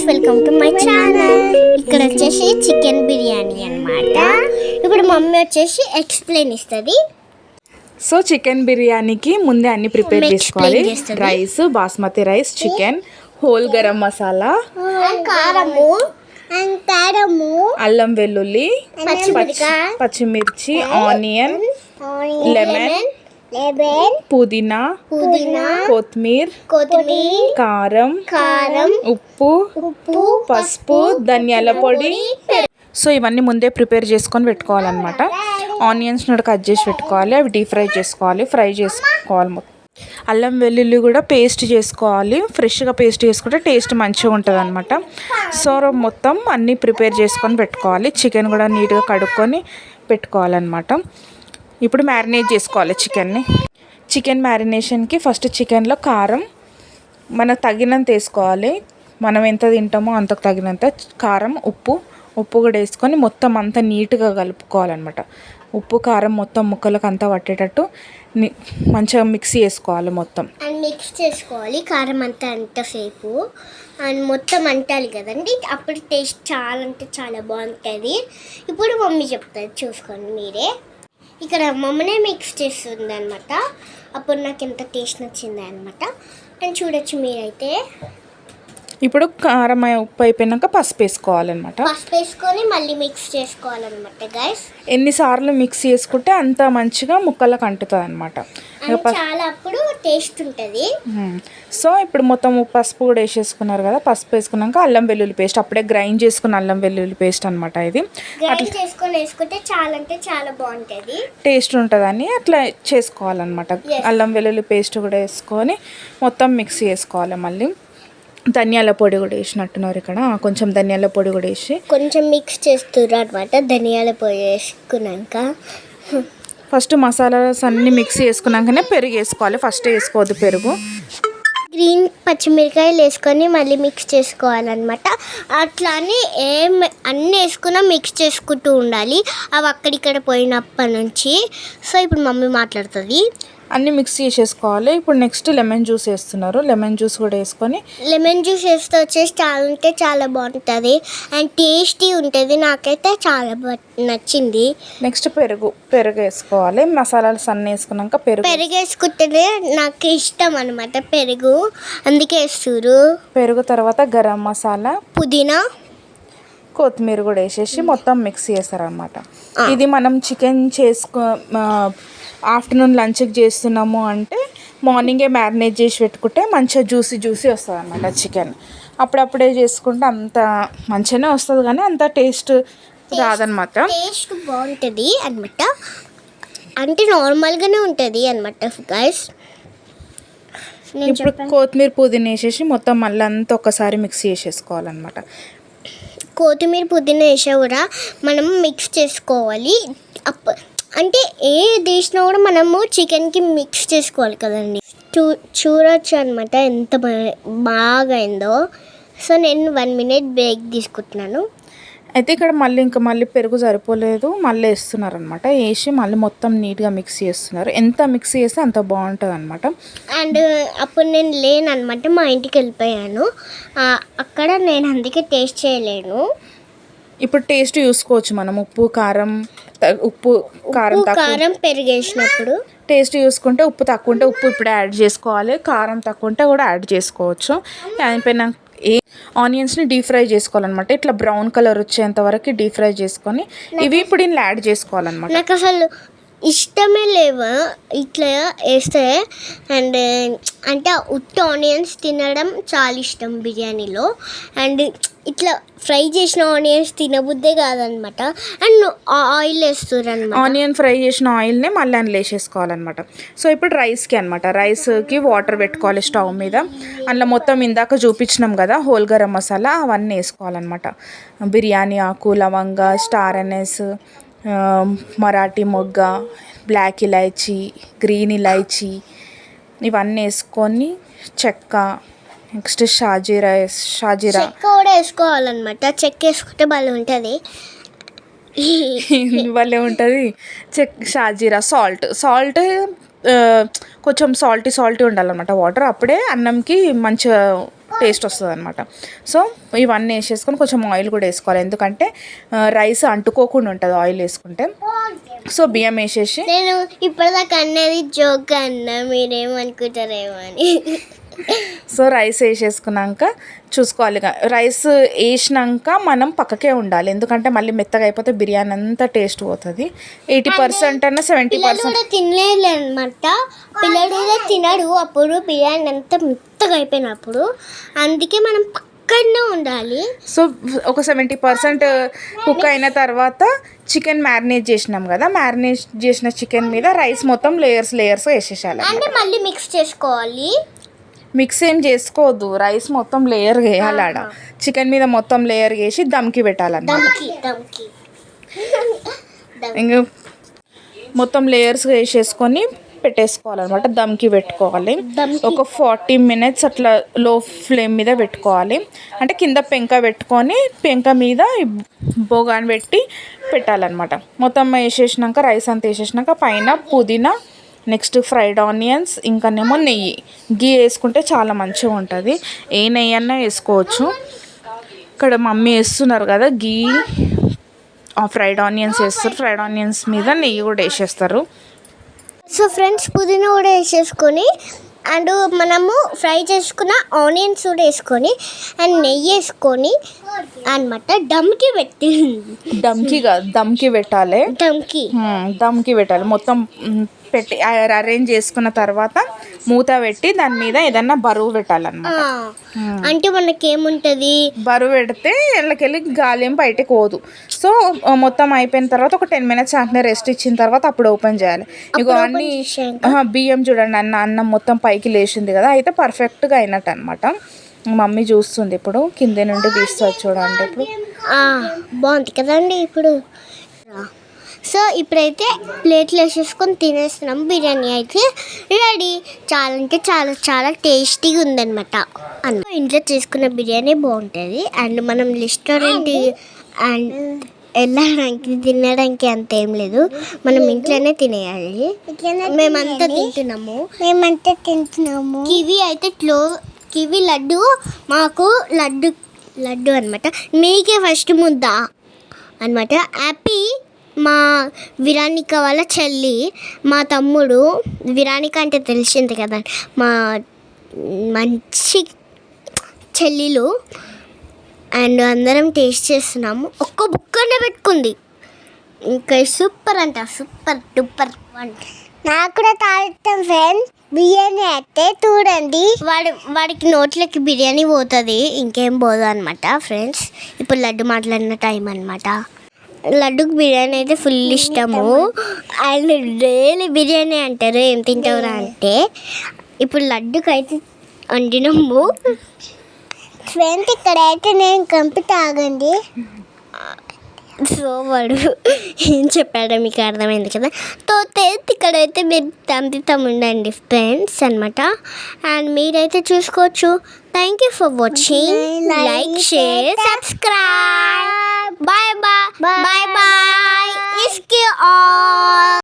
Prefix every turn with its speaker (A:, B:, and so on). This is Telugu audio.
A: Friends welcome to my channel. ఇక్కడ వచ్చేసి చికెన్ బిర్యానీ అన్నమాట. ఇప్పుడు మమ్మీ వచ్చేసి ఎక్స్ప్లెయిన్ ఇస్తుంది.
B: సో చికెన్ బిర్యానీకి ముందే అన్ని ప్రిపేర్ చేసుకోవాలి. Rice basmati rice chicken whole garam masala
A: కారము
B: అల్లం వెల్లుల్లి పచ్చిమిర్చి ఆనియన్ లెమన్
A: లెమన్
B: పుదీనా
A: పుదీనా
B: కొత్తిమీర
A: కొత్తిమీర
B: కారం
A: కారం
B: ఉప్పు
A: ఉప్పు
B: పసుపు ధనియాల పొడి. సో ఇవన్నీ ముందే ప్రిపేర్ చేసుకొని పెట్టుకోవాలన్నమాట. ఆనియన్స్ కూడా కట్ చేసి పెట్టుకోవాలి. అవి డీప్ ఫ్రై చేసుకోవాలి. ఫ్రై చేసుకోవాలి మొత్తం. అల్లం వెల్లుల్లి కూడా పేస్ట్ చేసుకోవాలి. ఫ్రెష్గా పేస్ట్ చేసుకుంటే టేస్ట్ మంచిగా ఉంటుంది అనమాట సో మొత్తం అన్నీ ప్రిపేర్ చేసుకొని పెట్టుకోవాలి. చికెన్ కూడా నీట్గా కడుక్కొని పెట్టుకోవాలన్నమాట. ఇప్పుడు మ్యారినేట్ చేసుకోవాలి చికెన్ని. చికెన్ మ్యారినేషన్కి ఫస్ట్ చికెన్లో కారం మనకు తగినంత వేసుకోవాలి. మనం ఎంత తింటామో అంతకు తగినంత కారం ఉప్పు. ఉప్పు కూడా వేసుకొని మొత్తం అంతా నీట్గా కలుపుకోవాలన్నమాట. ఉప్పు కారం మొత్తం ముక్కలకు అంతా పట్టేటట్టు మంచిగా మిక్సీ చేసుకోవాలి మొత్తం.
A: అండ్ మిక్స్ చేసుకోవాలి కారం అంతా అంతసేపు. అండ్ మొత్తం అంటాలి కదండి అప్పుడు టేస్ట్ చాలా అంటే చాలా బాగుంటుంది. ఇప్పుడు మమ్మీ చెప్తారు చూసుకోండి మీరే. ఇక్కడ మమ్మనే మిక్స్ చేస్తుంది అనమాట అప్పుడు నాకు ఎంత టేస్ట్ నచ్చింది అనమాట అండ్ చూడొచ్చు మీరైతే.
B: ఇప్పుడు కారం ఉప్పు అయిపోయినాక పసుపు వేసుకోవాలన్నమాట.
A: పసుపు వేసుకొని మళ్ళీ మిక్స్ చేసుకోవాలన్నమాట గైస్
B: ఎన్నిసార్లు మిక్స్ చేసుకుంటే అంత మంచిగా ముక్కలకు అంటుతుంది అనమాట
A: చాలా అప్పుడు టేస్ట్ ఉంటుంది.
B: సో ఇప్పుడు మొత్తం పసుపు కూడా వేసేసుకున్నారు కదా పసుపు వేసుకున్నాక అల్లం వెల్లుల్లి పేస్ట్ అప్పుడే గ్రైండ్ చేసుకున్న అల్లం వెల్లుల్లి పేస్ట్ అనమాట ఇది.
A: గ్రైండ్ చేసుకొని వేసుకుంటే చాలా అంటే చాలా బాగుంటుంది.
B: టేస్ట్ ఉంటుందని అట్లా చేసుకోవాలన్నమాట. అల్లం వెల్లుల్లి పేస్ట్ కూడా వేసుకొని మొత్తం మిక్స్ చేసుకోవాలి మళ్ళీ. ధనియాల పొడి కూడా వేసినట్టున్నారు ఇక్కడ. కొంచెం ధనియాల పొడి కూడా వేసి.
A: కొంచెం మిక్స్ చేస్తున్నారు అనమాట ధనియాల పొడి వేసుకున్నాక.
B: ఫస్ట్ మసాలాస్ అన్నీ మిక్స్ చేసుకున్నాకనే పెరుగు వేసుకోవాలి. ఫస్ట్ వేసుకోవద్దు పెరుగు.
A: గ్రీన్ పచ్చిమిరకాయలు వేసుకొని మళ్ళీ మిక్స్ చేసుకోవాలన్నమాట. అట్లా అని ఏం అన్నీ వేసుకున్నా మిక్స్ చేసుకుంటూ ఉండాలి. అవి అక్కడిక్కడ పోయినప్పటి నుంచి. సో ఇప్పుడు మమ్మీ మాట్లాడుతుంది.
B: అన్నీ మిక్స్ చేసేసుకోవాలి. ఇప్పుడు నెక్స్ట్ లెమన్ జ్యూస్ వేస్తున్నారు. లెమన్ జ్యూస్ కూడా వేసుకొని
A: లెమన్ జ్యూస్ వేస్తే వచ్చేసి చాలా అంటే చాలా బాగుంటుంది. అండ్ టేస్టీ ఉంటుంది. నాకైతే చాలా నచ్చింది.
B: నెక్స్ట్ పెరుగు. పెరుగు వేసుకోవాలి. మసాలాలు అన్నీ వేసుకున్నాక పెరుగు
A: పెరుగు వేసుకుంటేనే నాకు ఇష్టం అనమాట పెరుగు. అందుకే వేస్తురు
B: పెరుగు తర్వాత గరం మసాలా
A: పుదీనా.
B: కొత్తిమీర కూడా వేసేసి మొత్తం మిక్స్ చేస్తారనమాట ఇది మనం చికెన్ చేసుకో ఆఫ్టర్నూన్ లంచ్కి చేస్తున్నాము అంటే మార్నింగే మ్యారినేట్ చేసి పెట్టుకుంటే మంచిగా జ్యూసీ జ్యూసీ వస్తుంది అనమాట చికెన్. అప్పుడప్పుడే చేసుకుంటే అంత మంచిగానే వస్తుంది కానీ అంత టేస్ట్ రాదనమాట
A: టేస్ట్ బాగుంటుంది అనమాట అంటే నార్మల్గానే ఉంటుంది అనమాట గైస్
B: ఇప్పుడు కొత్తిమీర పుదీనా వేసేసి మొత్తం మళ్ళీ అంతా ఒకసారి మిక్స్ చేసేసుకోవాలన్నమాట.
A: కొత్తిమీర పుదీనా వేసా కూడా మనం మిక్స్ చేసుకోవాలి. అప్ప అంటే ఏ వేసినా కూడా మనము చికెన్కి మిక్స్ చేసుకోవాలి కదండి. చూ చూడొచ్చు అనమాట ఎంత బాగా అయిందో సో నేను వన్ మినిట్ బ్రేక్ తీసుకుంటున్నాను.
B: అయితే ఇక్కడ మళ్ళీ ఇంకా మళ్ళీ పెరుగు సరిపోలేదు. మళ్ళీ వేస్తున్నారు అనమాట వేసి మళ్ళీ మొత్తం నీట్గా మిక్స్ చేస్తున్నారు. ఎంత మిక్స్ చేస్తే అంత బాగుంటుంది అనమాట
A: అండ్ అప్పుడు నేను లేను అనమాట మా ఇంటికి వెళ్ళిపోయాను. అక్కడ నేను అందుకే టేస్ట్ చేయలేను.
B: ఇప్పుడు టేస్ట్ చూసుకోవచ్చు మనం. ఉప్పు కారం ఉప్పు కారం
A: కారం పెరిగేసినప్పుడు?
B: టేస్ట్ చూసుకుంటే ఉప్పు తక్కువ ఉంటే ఉప్పు ఇప్పుడు యాడ్ చేసుకోవాలి. కారం తక్కువ ఉంటే కూడా యాడ్ చేసుకోవచ్చు. అయిపోయినా ఏ ఆనియన్స్ని డీప్ ఫ్రై చేసుకోవాలన్నమాట. ఇట్లా బ్రౌన్ కలర్ వచ్చేంత వరకు డీప్ ఫ్రై చేసుకొని ఇవి ఇప్పుడు ఇందులో యాడ్ చేసుకోవాలన్నమాట.
A: నాకు అసలు ఇష్టమే లేవు. ఇట్లా వేస్తే అండ్ అంటే ఉత్త ఆనియన్స్ తినడం చాలా ఇష్టం బిర్యానీలో. అండ్ ఇట్లా ఫ్రై చేసిన ఆనియన్స్ తినబుద్దే కాదనమాట. అండ్ ఆయిల్ వేస్తారు
B: ఆనియన్ ఫ్రై చేసిన ఆయిల్ని మళ్ళీ అందులో వేసేసుకోవాలన్నమాట సో ఇప్పుడు రైస్కి అనమాట రైస్కి వాటర్ పెట్టుకోవాలి స్టవ్ మీద. అందులో మొత్తం ఇందాక చూపించినాం కదా హోల్ గరం మసాలా అవన్నీ వేసుకోవాలన్నమాట. బిర్యానీ ఆకు లవంగ స్టార్ అనెస్ మరాఠీ మొగ్గ బ్లాక్ ఇలైచి గ్రీన్ ఇలైచి ఇవన్నీ వేసుకొని చెక్క నెక్స్ట్ షాజీరా షాజీరా.
A: చెక్క కూడా వేసుకోవాలన్నమాట. చెక్క వేసుకుంటే భలే ఉంటుంది.
B: భలే ఉంటుంది. చెక్ షాజీరా సాల్ట్ సాల్ట్ కొంచెం సాల్టీ సాల్టీ ఉండాలన్నమాట. వాటర్ అప్పుడే అన్నంకి మంచిగా టేస్ట్ వస్తుంది అనమాట సో ఇవన్నీ వేసేసుకొని కొంచెం ఆయిల్ కూడా వేసుకోవాలి. ఎందుకంటే రైస్ అంటుకోకుండా ఉంటుంది ఆయిల్ వేసుకుంటే. సో బియ్యం వేసేసి
A: నేను ఇప్పటిదాకా అన్నది జోక్ అన్నా మీరేమనుకుంటారేమో అని.
B: సో రైస్ వేసేసుకున్నాక చూసుకోవాలి. రైస్ వేసినాక మనం పక్కకే ఉండాలి. ఎందుకంటే మళ్ళీ మెత్తగా అయిపోతే బిర్యానీ అంతా టేస్ట్ పోతుంది. ఎయిటీ పర్సెంట్ అన్న సెవెంటీ పర్సెంట్
A: తినలేదు అనమాట కూడా తినడు అప్పుడు బిర్యానీ అంతా మెత్తగా అయిపోయినప్పుడు అందుకే మనం పక్కనే ఉండాలి.
B: సో ఒక సెవెంటీ పర్సెంట్ కుక్ అయిన తర్వాత చికెన్ మ్యారినేట్ చేసినాం కదా మ్యారినేట్ చేసిన చికెన్ మీద రైస్ మొత్తం లేయర్స్ లేయర్స్ వేసేసాలి
A: అంటే మళ్ళీ మిక్స్ చేసుకోవాలి.
B: మిక్స్ ఏం చేసుకోవద్దు. రైస్ మొత్తం లేయర్ వేయాలి ఆడ చికెన్ మీద మొత్తం లేయర్ వేసి దమ్కి పెట్టాలన్నమాట. ఇంకా మొత్తం లేయర్స్ వేసేసుకొని పెట్టేసుకోవాలన్నమాట. దమ్కి పెట్టుకోవాలి. ఒక ఫార్టీ మినిట్స్ అట్లా లో ఫ్లేమ్ మీద పెట్టుకోవాలి. అంటే కింద పెంక పెట్టుకొని పెంక మీద బోగాన్ పెట్టి పెట్టాలన్నమాట. మొత్తం వేసేసినాక రైస్ అంతా వేసేసినాక పైన పుదీనా నెక్స్ట్ ఫ్రైడ్ ఆనియన్స్ ఇంకానేమో నెయ్యి. గీ వేసుకుంటే చాలా మంచిగా ఉంటుంది. ఏ నెయ్యి అన్నా వేసుకోవచ్చు. ఇక్కడ మమ్మీ వేస్తున్నారు కదా గీ ఆ ఫ్రైడ్ ఆనియన్స్ వేస్తారు. ఫ్రైడ్ ఆనియన్స్ మీద నెయ్యి కూడా వేసేస్తారు.
A: సో ఫ్రెండ్స్ పుదీనా కూడా వేసేసుకొని అండ్ మనము ఫ్రై చేసుకున్న ఆనియన్స్ కూడా వేసుకొని అండ్ నెయ్యి వేసుకొని అనమాట దమ్కి పెట్టి.
B: దమ్కి కాదు దమ్కి పెట్టాలి.
A: దమ్కి
B: దమ్కి పెట్టాలి. మొత్తం పెట్టి అరేంజ్ చేసుకున్న తర్వాత మూత పెట్టి దాని మీద ఏదన్నా బరువు పెట్టాలన్నమాట.
A: అంటే మనకేముంటుంది?
B: బరువు పెడితే వెళ్ళకెళ్ళి గాలి ఏం బయటకు పోదు. సో మొత్తం అయిపోయిన తర్వాత ఒక టెన్ మినిట్స్ అట్నే రెస్ట్ ఇచ్చిన తర్వాత అప్పుడు ఓపెన్ చేయాలి. ఇగో అన్ని బియ్యం చూడండి అన్న అన్నం మొత్తం పైకి లేచింది కదా అయితే పర్ఫెక్ట్గా అయినట్టు అనమాట మమ్మీ చూస్తుంది ఇప్పుడు కింద నుండి తీస్తుంది చూడండి ఇప్పుడు.
A: బాగుంది కదండి ఇప్పుడు. సో ఇప్పుడైతే ప్లేట్లు వేసేసుకొని తినేస్తున్నాం. బిర్యానీ అయితే రెడీ చాలా అంటే చాలా చాలా టేస్టీగా ఉందన్నమాట. అన్న ఇంట్లో చేసుకున్న బిర్యానీ బాగుంటుంది. అండ్ మనం రెస్టారెంట్ అండ్ వెళ్ళడానికి తినడానికి అంత ఏం లేదు. మనం ఇంట్లోనే తినేయాలి. మేమంతా తింటున్నాము. మేమంతా తింటున్నాము. కివి అయితే క్లో కివి లడ్డు మాకు లడ్డు లడ్డు అనమాట మీకే ఫస్ట్ ముద్ద అనమాట హ్యాపీ మా విరానిక వాళ్ళ చెల్లి మా తమ్ముడు విరానిక అంటే తెలిసింది కదా మా మంచి చెల్లిలు. అండ్ అందరం టేస్ట్ చేస్తున్నాము. ఒక్క బుక్కనే పెట్టుకుంది. ఇంకా సూపర్ అంట సూపర్ డూపర్ నాకు కూడా తాగుతాం ఫ్రెండ్. బిర్యానీ అయితే చూడండి. వాడి వాడికి నోట్లకి బిర్యానీ పోతుంది. ఇంకేం పోదు అనమాట ఫ్రెండ్స్. ఇప్పుడు లడ్డు మాట్లాడిన టైం అనమాట లడ్డుకు బిర్యానీ అయితే ఫుల్ ఇష్టము. అండ్ డైలీ బిర్యానీ అంటారు ఏం తింటావురా అంటే. ఇప్పుడు లడ్డుకు అయితే వండినాము. ఫ్రెండ్ ఇక్కడైతే నేను కంపి తాగండి. సో వాడు ఏం చెప్పాడో మీకు అర్థమైంది కదా? తో తేత్ ఇక్కడైతే మీరు తంపితం ఉండండి ఫ్రెండ్స్ అనమాట అండ్ మీరైతే చూసుకోవచ్చు. Thank you for watching like share subscribe bye bye bye bye ఇస్కి all